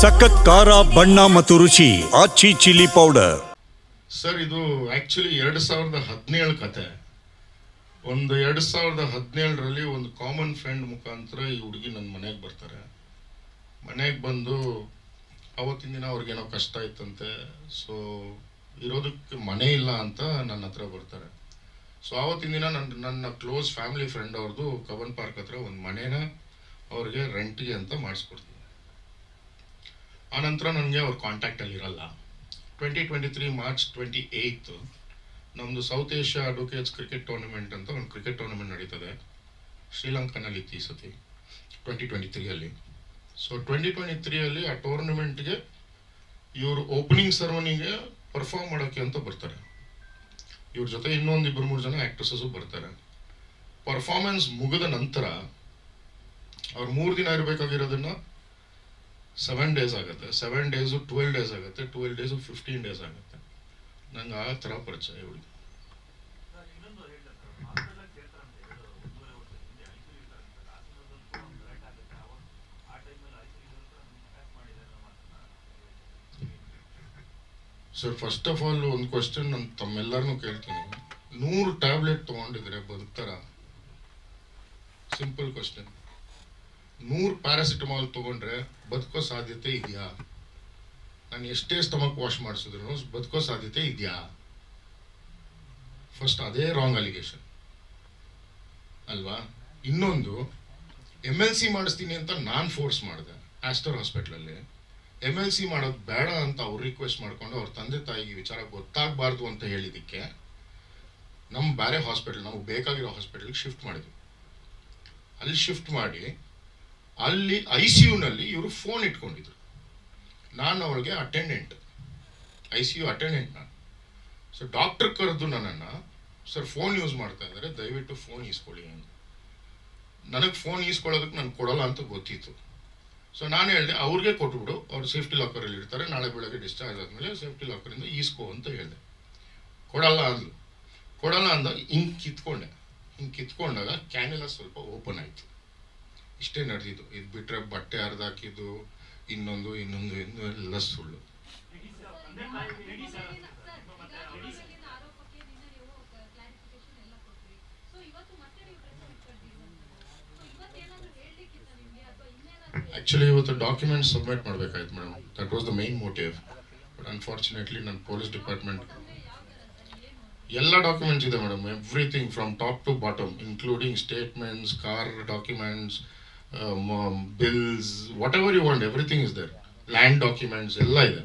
ಸಖತ್ ಖಾರ, ಬಣ್ಣ ಮತ್ತು ರುಚಿ, ಆಚಿ ಚಿಲ್ಲಿ ಪೌಡರ್. ಸರ್, ಇದು ಆ್ಯಕ್ಚುಲಿ ಎರಡು ಸಾವಿರದ ಹದಿನೇಳು ಕತೆ. ಒಂದು ಎರಡು ಸಾವಿರದ ಹದಿನೇಳರಲ್ಲಿ ಒಂದು ಕಾಮನ್ ಫ್ರೆಂಡ್ ಮುಖಾಂತರ ಈ ಹುಡುಗಿ ನನ್ನ ಮನೆಗೆ ಬರ್ತಾರೆ. ಮನೆಗೆ ಬಂದು ಅವತ್ತಿನ ದಿನ ಅವ್ರಿಗೇನೋ ಕಷ್ಟ ಇತ್ತಂತೆ. ಸೊ ಇರೋದಕ್ಕೆ ಮನೆ ಇಲ್ಲ ಅಂತ ನನ್ನ ಹತ್ರ ಬರ್ತಾರೆ. ಸೊ ಆವತ್ತಿನ ದಿನ ನನ್ನ ನನ್ನ ಕ್ಲೋಸ್ ಫ್ಯಾಮಿಲಿ ಫ್ರೆಂಡ್ ಅವ್ರದ್ದು ಕಬನ್ ಪಾರ್ಕ್ ಹತ್ರ ಒಂದು ಮನೇನ ಅವ್ರಿಗೆ ರೆಂಟಿಗೆ ಅಂತ ಮಾಡಿಸ್ಕೊಡ್ತೀನಿ. ಆನಂತರ ನನಗೆ ಅವ್ರ ಕಾಂಟ್ಯಾಕ್ಟಲ್ಲಿ ಇರಲ್ಲ. Twenty twenty three March twenty eighth ನಮ್ಮದು South Asia advocates cricket tournament ಅಂತ ಒಂದು ಕ್ರಿಕೆಟ್ ಟೂರ್ನಮೆಂಟ್ ನಡೀತದೆ. ಶ್ರೀಲಂಕಾನಲ್ಲಿ ಈ ಸತಿ ಟ್ವೆಂಟಿ ಟ್ವೆಂಟಿ ತ್ರೀಯಲ್ಲಿ ಸೊ ಟ್ವೆಂಟಿ ಟ್ವೆಂಟಿ ತ್ರೀಯಲ್ಲಿ ಆ ಟೂರ್ನಮೆಂಟ್ಗೆ ಇವರು ಓಪನಿಂಗ್ ಸೆರೆಮನಿಗೆ ಪರ್ಫಾರ್ಮ್ ಮಾಡೋಕ್ಕೆ ಅಂತ ಬರ್ತಾರೆ. ಇವ್ರ ಜೊತೆ ಇನ್ನೊಂದು ಇಬ್ಬರು ಮೂರು ಜನ ಆ್ಯಕ್ಟ್ರೆಸಸ್ಸು ಬರ್ತಾರೆ. ಪರ್ಫಾರ್ಮೆನ್ಸ್ ಮುಗಿದ ನಂತರ ಅವ್ರು ಮೂರು ದಿನ ಇರಬೇಕಾಗಿರೋದನ್ನ ಸೆವೆನ್ ಡೇಸ್ ಆಗುತ್ತೆ. ಸೆವೆನ್ ಡೇಸು ಟ್ವೆಲ್ ಡೇಸ್ ಆಗುತ್ತೆ. ಟ್ವೆಲ್ ಡೇಸು ಫಿಫ್ಟೀನ್ ಡೇಸ್ ಆಗುತ್ತೆ. ನಂಗೆ ಆ ಥರ ಪರಿಚಯ ಇವಳು ಸರ್ ಫಸ್ಟ್ ಆಫ್ ಆಲ್ ಒಂದು ಕ್ವಶನ್ ನಾನು ತಮ್ಮೆಲ್ಲರನ್ನೂ ಕೇಳ್ತೀನಿ. ನೂರು ಟ್ಯಾಬ್ಲೆಟ್ ತೊಗೊಂಡಿದ್ರೆ ಬದುಕ್ತಾರ ಸಿಂಪಲ್ ಕ್ವಶನ್ ನೂರು ಪ್ಯಾರಾಸಿಟಮಾಲ್ ತೊಗೊಂಡ್ರೆ ಬದುಕೋ ಸಾಧ್ಯತೆ ಇದೆಯಾ? ನಾನು ಎಷ್ಟೇ ಸ್ಟಮಕ್ ವಾಶ್ ಮಾಡಿಸಿದ್ರು ಬದುಕೋ ಸಾಧ್ಯತೆ ಇದೆಯಾ? ಫಸ್ಟ್ ಅದೇ ರಾಂಗ್ ಅಲಿಗೇಷನ್ ಅಲ್ವಾ? ಇನ್ನೊಂದು ಎಂ ಎಲ್ ಸಿ ಮಾಡಿಸ್ತೀನಿ ಅಂತ ನಾನು ಫೋರ್ಸ್ ಮಾಡಿದೆ ಆಸ್ಟರ್ ಹಾಸ್ಪಿಟ್ಲಲ್ಲಿ ಎಂ ಎಲ್ ಸಿ ಮಾಡೋದು ಬೇಡ ಅಂತ ಅವ್ರು ರಿಕ್ವೆಸ್ಟ್ ಮಾಡ್ಕೊಂಡು ಅವ್ರ ತಂದೆ ತಾಯಿಗೆ ವಿಚಾರ ಗೊತ್ತಾಗಬಾರ್ದು ಅಂತ ಹೇಳಿದ್ದಕ್ಕೆ ನಮ್ಮ ಬೇರೆ ಹಾಸ್ಪಿಟಲ್ ನಮಗೆ ಬೇಕಾಗಿರೋ ಹಾಸ್ಪಿಟಲ್ಗೆ ಶಿಫ್ಟ್ ಮಾಡಿದ್ವಿ. ಅಲ್ಲಿ ಶಿಫ್ಟ್ ಮಾಡಿ ಅಲ್ಲಿ ಐ ಸಿ ಯುನಲ್ಲಿ ಇವರು ಫೋನ್ ಇಟ್ಕೊಂಡಿದ್ರು. ನಾನು ಅವ್ರಿಗೆ attendant I C U attendant ನಾನು. ಸೊ ಡಾಕ್ಟರ್ ಕರೆದು ನನ್ನನ್ನು, ಸರ್ ಫೋನ್ ಯೂಸ್ ಮಾಡ್ತಾ ಇದ್ದಾರೆ ದಯವಿಟ್ಟು ಫೋನ್ ಈಸ್ಕೊಳ್ಳಿ ಅಂತ. ನನಗೆ ಫೋನ್ ಈಸ್ಕೊಳ್ಳೋದಕ್ಕೆ ನಾನು ಕೊಡಲ್ಲ ಅಂತ ಗೊತ್ತಿತ್ತು. ಸೊ ನಾನು ಹೇಳಿದೆ, ಅವ್ರಿಗೆ ಕೊಟ್ಬಿಡು, ಅವ್ರು ಸೇಫ್ಟಿ ಲಾಕರಲ್ಲಿ ಇರ್ತಾರೆ, ನಾಳೆ ಬೆಳಗ್ಗೆ ಡಿಸ್ಚಾರ್ಜ್ ಆದಮೇಲೆ ಸೇಫ್ಟಿ ಲಾಕರಿಂದ ಈಸ್ಕೋ ಅಂತ ಹೇಳಿದೆ. ಕೊಡಲ್ಲ ಅಂದ್ಲು. ಕೊಡಲ್ಲ ಅಂದ, ಹಿಂಗೆ ಕಿತ್ಕೊಂಡೆ. ಹಿಂಗೆ ಕಿತ್ಕೊಂಡಾಗ ಕ್ಯಾನೆಲ್ಲ ಸ್ವಲ್ಪ ಓಪನ್ ಆಯಿತು. ಇಷ್ಟೇ ನಡೆದಿದ್ದು. ಇದು ಬಿಟ್ಟರೆ ಬಟ್ಟೆ ಹರಿದಾಕಿದ್ದು ಇನ್ನೊಂದು ಇನ್ನೊಂದು ಇನ್ನೊಂದು ಎಲ್ಲ ಸುಳ್ಳು. ಆ್ಯಕ್ಚುಲಿ ಇವತ್ತು documents submit ಮಾಡಬೇಕಾಯ್ತು madam that was the main motive but unfortunately ನನ್ನ ಪೊಲೀಸ್ ಡಿಪಾರ್ಟ್ಮೆಂಟ್ ಎಲ್ಲ ಡಾಕ್ಯುಮೆಂಟ್ಸ್ ಇದೆ madam everything from top to bottom including statements car documents bills whatever you want everything is there land documents ಎಲ್ಲ ಇದೆ